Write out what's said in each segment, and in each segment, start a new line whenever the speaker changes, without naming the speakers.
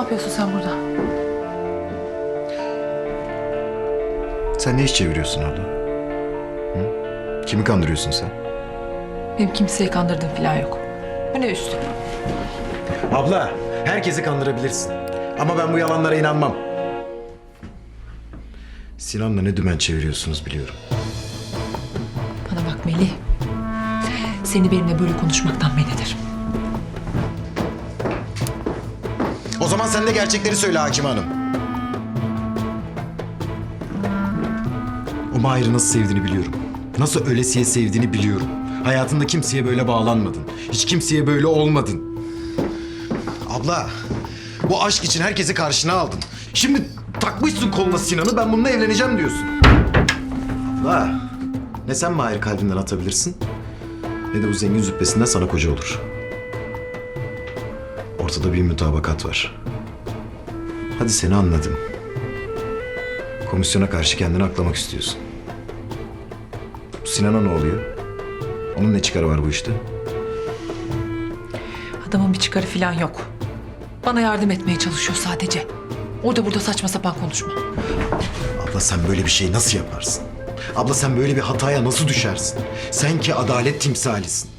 yapıyorsun sen burada?
Sen ne iş çeviriyorsun abla? Hı? Kimi kandırıyorsun sen?
Benim kimseyi kandırdığım falan yok. Bu ne üstü?
Abla, herkesi kandırabilirsin. Ama ben bu yalanlara inanmam. Sinan'la ne dümen çeviriyorsunuz biliyorum.
Bana bak Melih. Seni benimle böyle konuşmaktan men ederim.
Zaman sen de gerçekleri söyle Hakim Hanım. O Mahir'i nasıl sevdiğini biliyorum. Nasıl ölesiye sevdiğini biliyorum. Hayatında kimseye böyle bağlanmadın. Hiç kimseye böyle olmadın. Abla, bu aşk için herkesi karşına aldın. Şimdi takmışsın koluna Sinan'ı ben bununla evleneceğim diyorsun. Abla, ne sen Mahir'i kalbinden atabilirsin ne de bu zengin züppesinden sana koca olur. Ortada bir mütabakat var. Hadi seni anladım. Komisyona karşı kendini aklamak istiyorsun. Sinan'a ne oluyor? Onun ne çıkarı var bu işte?
Adamın bir çıkarı falan yok. Bana yardım etmeye çalışıyor sadece. Orada burada saçma sapan konuşma.
Abla sen böyle bir şey nasıl yaparsın? Abla sen böyle bir hataya nasıl düşersin? Sen ki adalet timsalisin.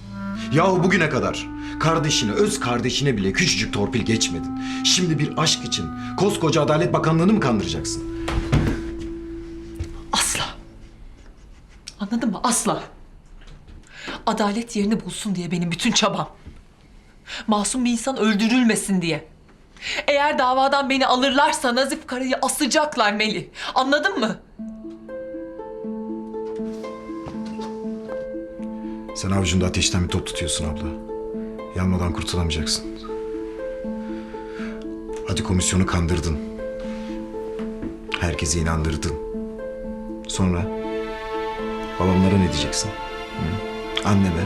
Yahu bugüne kadar kardeşine, öz kardeşine bile küçücük torpil geçmedin. Şimdi bir aşk için koskoca Adalet Bakanlığı'nı mı kandıracaksın?
Asla. Anladın mı? Asla. Adalet yerini bulsun diye benim bütün çabam. Masum bir insan öldürülmesin diye. Eğer davadan beni alırlarsa Nazif Kara'yı asacaklar Melih. Anladın mı?
Sen avucunda ateşten bir top tutuyorsun abla. Yanmadan kurtulamayacaksın. Hadi komisyonu kandırdın. Herkesi inandırdın. Sonra babamlara ne diyeceksin? Hı? Anneme.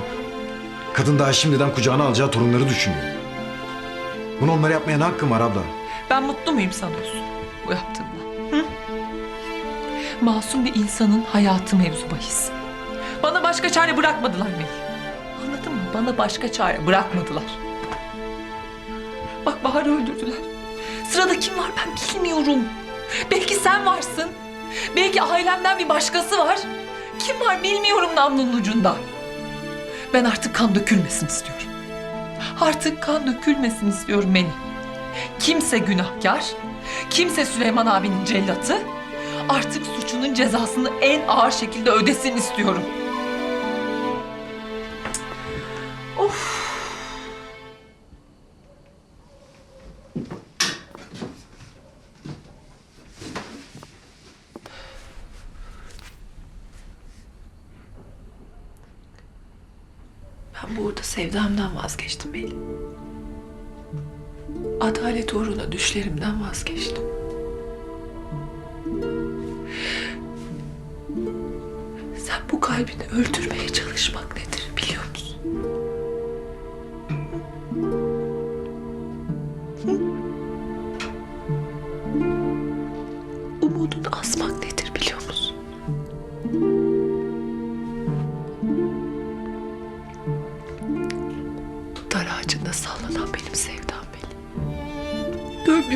Kadın daha şimdiden kucağına alacağı torunları düşünüyor. Bunu onlara yapmaya ne hakkın var abla?
Ben mutlu muyum sanıyorsun bu yaptığımla? Hı? Masum bir insanın hayatı mevzu bahis. Bana başka çare bırakmadılar Melih. Anladın mı? Bana başka çare bırakmadılar. Bak Bahar'ı öldürdüler. Sırada kim var ben bilmiyorum. Belki sen varsın. Belki ailemden bir başkası var. Kim var bilmiyorum namlunun ucunda. Ben artık kan dökülmesin istiyorum. Artık kan dökülmesin istiyorum Melih. Kimse günahkar, kimse Süleyman abinin cellatı. Artık suçunun cezasını en ağır şekilde ödesin istiyorum. Ben burada sevdamdan vazgeçtim Melih. Adalet uğruna düşlerimden vazgeçtim. Sen bu kalbini öldürmeye çalışmak nedir biliyor musun?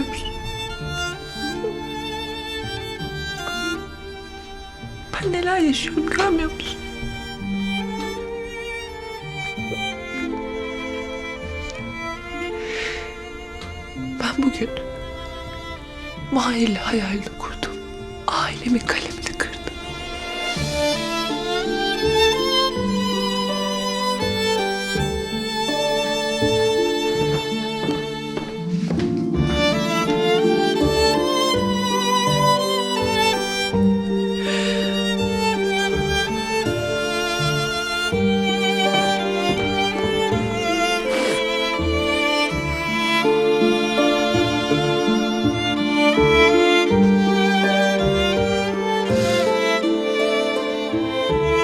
Musun? Ben neler yaşıyorum görmüyor musun? Ben bugün Mahir'le hayalini kurdum. Ailemin kalemini kırdım.